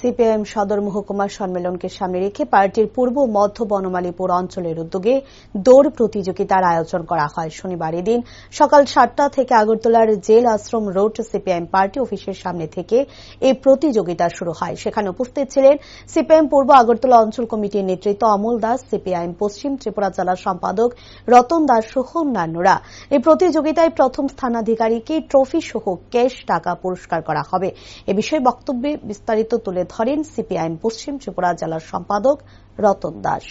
CPIM সদর মহকুমা সম্মেলনকে সামনে রেখে পার্টির পূর্ব মধ্য বনমালীপুর অঞ্চলের উদ্যোগে দৌড় প্রতিযোগিতার আয়োজন করা হয়। শনিবার এদিন সকাল সাতটা থেকে আগরতলার jail Ashram road CPIM party অফিসের সামনে থেকে এই প্রতিযোগিতা শুরু হয়। সেখানে উপস্থিত ছিলেন সিপিআইএম পূর্ব আগরতলা অঞ্চল কমিটির নেতৃত্ব অমল দাস, সিপিআইএম পশ্চিম ত্রিপুরা জেলা সম্পাদক রতন দাস সহ অন্যান্যরা। এই প্রতিযোগিতায় প্রথম স্থানাধিকারীকে ট্রফি সহ ক্যাশ টাকা পুরস্কার করা হবে। এ বিষয়ে বক্তব্যে বিস্তারিত তুলে ধরেন সিপিআইএম পশ্চিম ত্রিপুরা জেলার সম্পাদক রতন দাস।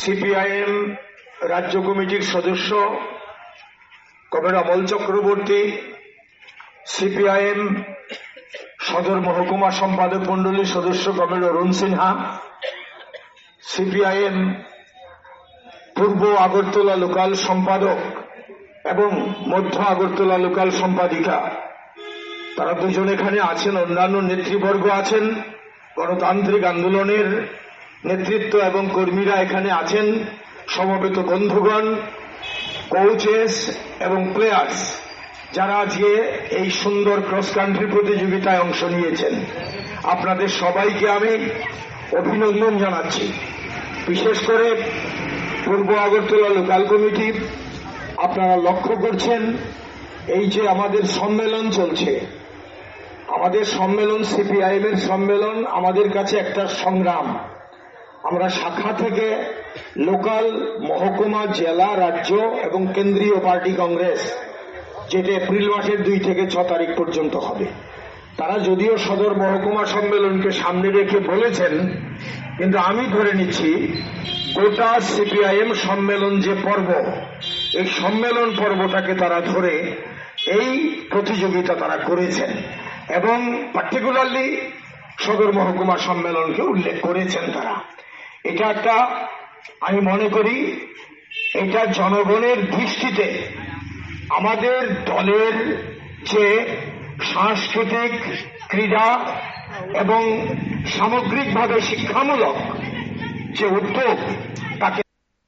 সিপিআইএম রাজ্য কমিটির সদস্য কমরেড অমল চক্রবর্তী, সিপিআইএম সদর মহকুমা সম্পাদক মন্ডলীর সদস্য কমরেড অরুণ সিনহা, সিপিআইএম পূর্ব আগরতলা লোকাল সম্পাদক এবং মধ্য আগরতলা লোকাল সম্পাদিকা। তারা দুজন এখানে আছেন, অন্যান্য নেতৃবর্গ আছেন, গণতান্ত্রিক আন্দোলনের নেতৃত্ব এবং কর্মীরা এখানে আছেন, সমবেত বন্ধুগণ কোচেস এবং প্লেয়ার্স যারা আজকে এই সুন্দর ক্রস কান্ট্রি প্রতিযোগিতায় অংশ নিয়েছেন। আপনাদের সবাইকে আমি অভিনন্দন জানাচ্ছি। বিশেষ করে পূর্ব আগরতলা লোকাল কমিটি আপনারা লক্ষ্য করছেন এই যে আমাদের সম্মেলন চলছে। আমাদের সম্মেলন সিপিআইএম এর সম্মেলন, আমাদের কাছে একটা সংগ্রাম। আমরা শাখা থেকে লোকাল মহকুমা, জেলা, রাজ্য এবং কেন্দ্রীয় পার্টি কংগ্রেস, যেটা এপ্রিল মাসের দুই থেকে ছ তারিখ পর্যন্ত হবে। তারা যদিও সদর মহকুমা সম্মেলনকে সামনে রেখে বলেছেন, কিন্তু আমি ধরে নিচ্ছি, গোটা সিপিআইএম সম্মেলন যে পর্ব এই সম্মেলন পর্বটাকে তারা ধরে এই প্রতিযোগিতা তারা করেছেন এবং পার্টিকুলারলি সদর মহকুমা সম্মেলনকে উল্লেখ করেছেন তারা। এটা একটা, আমি মনে করি, এটা জনগণের দৃষ্টিতে আমাদের দলের যে সাংস্কৃতিক ক্রীড়া এবং সামগ্রিকভাবে শিক্ষামূলক যে উদ্যোগ